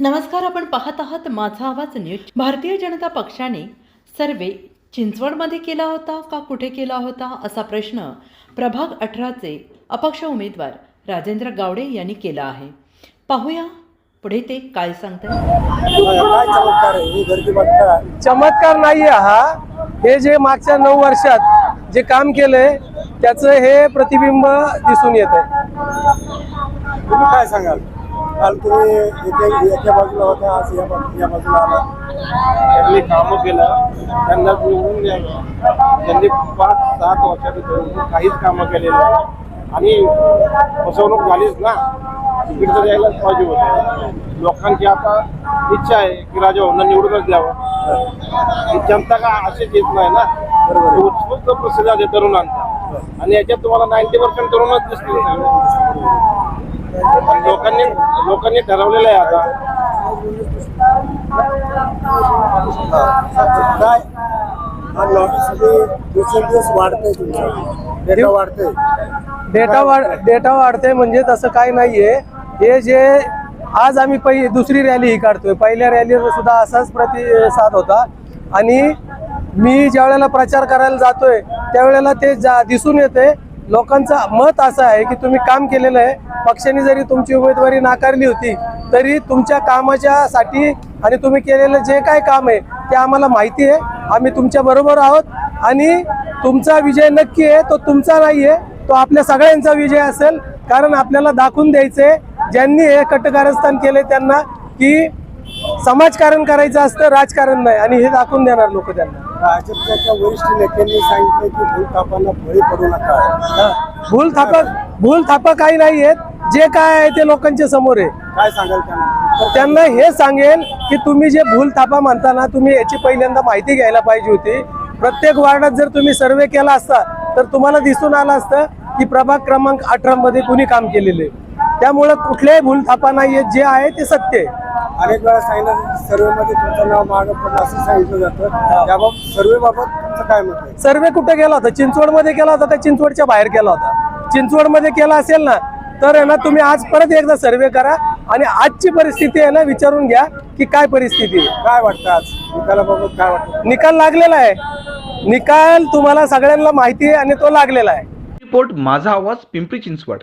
नमस्कार आपण पाहत आहात माझा आवाज न्यूज. भारतीय जनता पक्षाने सर्वे चिंचवडमध्ये केला होता का कुठे केला होता असा प्रश्न प्रभाग अठराचे अपक्ष उमेदवार राजेंद्र गावडे यांनी केला आहे. पाहूया पुढे ते काय सांगतात. काय चमत्कार आहे ही. गर्दी बघता चमत्कार नाहीये हा हे जे मागच्या नऊ वर्षात जे काम केलंय त्याचं हे प्रतिबिंब दिसून येत आहे. तुम्ही काय सांगाल? काल तुम्ही इथे एका बाजूला होता आज या बाजूला आला. त्यांनी कामं केलं त्यांना निवडून द्यावं त्यांनी पाच सात वर्षात काहीच कामं केलेली. आणि फसवणूक झालीच ना तिकीट द्यायलाच पाहिजे होतं. लोकांची आता इच्छा आहे की राजा भाऊंना निवडूनच द्यावं. ही जनता का अशीच येत नाही ना? बरोबर. उत्स्फूर्त प्रतिसाद आहे तरुणांचा. आणि याच्यात तुम्हाला नाईन्टी पर्सेंट तरुणच दिसतील लोकांनी लोकांनी ठरवलेलं आहे आता. काय हा लॉ- सगळी दिवसेंदिवस वाढतंय तुमचं. डेटा वाढतंय. डेटा वाढ डेटा वाढते म्हणजे तसं काही नाहीये. हे जे आज आम्ही पहिली दुसरी रॅली ही काढतोय. पहिल्या रॅलीवर सुद्धा असाच प्रतिसाद होता. आणि मी ज्या वेळेला प्रचार करायला जातोय त्यावेळेला ते जा दिसून येते लोकांचं मत असं आहे की तुम्ही काम केलेलं आहे. पक्षाने जरी तुमची उमेदवारी नाकारली होती तरी तुमच्या कामाच्या साठी आणि तुम्ही केलेलं जे काय काम आहे ते आम्हाला माहिती आहे. आम्ही तुमच्या बरोबर आहोत. आणि तुमचा विजय नक्की आहे तो तुमचा नाही आहे तो आपल्या सगळ्यांचा विजय असेल. कारण आपल्याला दाखवून द्यायचंय ज्यांनी हे कटकारस्थान केले त्यांना की समाजकारण करायचं असतं राजकारण नाही. आणि हे दाखवून देणार लोक त्यांना. भाजपच्या वरिष्ठ नेत्यांनी सांगितलं की भूलथापांना बळी पडू नका. भूल थापा भूल थापा काही नाही आहेत. जे काय आहे ते लोकांच्या समोर आहे. काय सांगाल त्यांना? त्यांना हे सांगेल की तुम्ही जे भूल थापा म्हणताना तुम्ही याची पहिल्यांदा माहिती घ्यायला पाहिजे होती. प्रत्येक वार्डात जर तुम्ही सर्वे केला असता तर तुम्हाला दिसून आलं असतं की प्रभाग क्रमांक अठरा मध्ये कुणी काम केलेले त्यामुळं कुठल्याही भूल थापा नाही आहेत जे आहे ते सत्य आहे. अनेक वेळा सांगितलं सर्वेमध्ये तुमचं नाव मागं पडलं असं सांगितलं जातं. त्याबाबत सर्वे बाबत तुमचं काय मत आहे? सर्वे कुठे केला होता? चिंचवडमध्ये केला होता का चिंचवडच्या बाहेर केला होता? चिंचवडमध्ये केला असेल ना तर आहे ना तुम्ही आज परत एकदा सर्वे करा आणि आजची परिस्थिती आहे ना विचारून घ्या की काय परिस्थिती आहे. काय वाटतं आज? निकालाबाबत काय वाटतं? निकाल लागलेला आहे. निकाल तुम्हाला सगळ्यांना माहिती आहे आणि तो लागलेला आहे. रिपोर्ट माझा आवाज पिंपरी चिंचवड.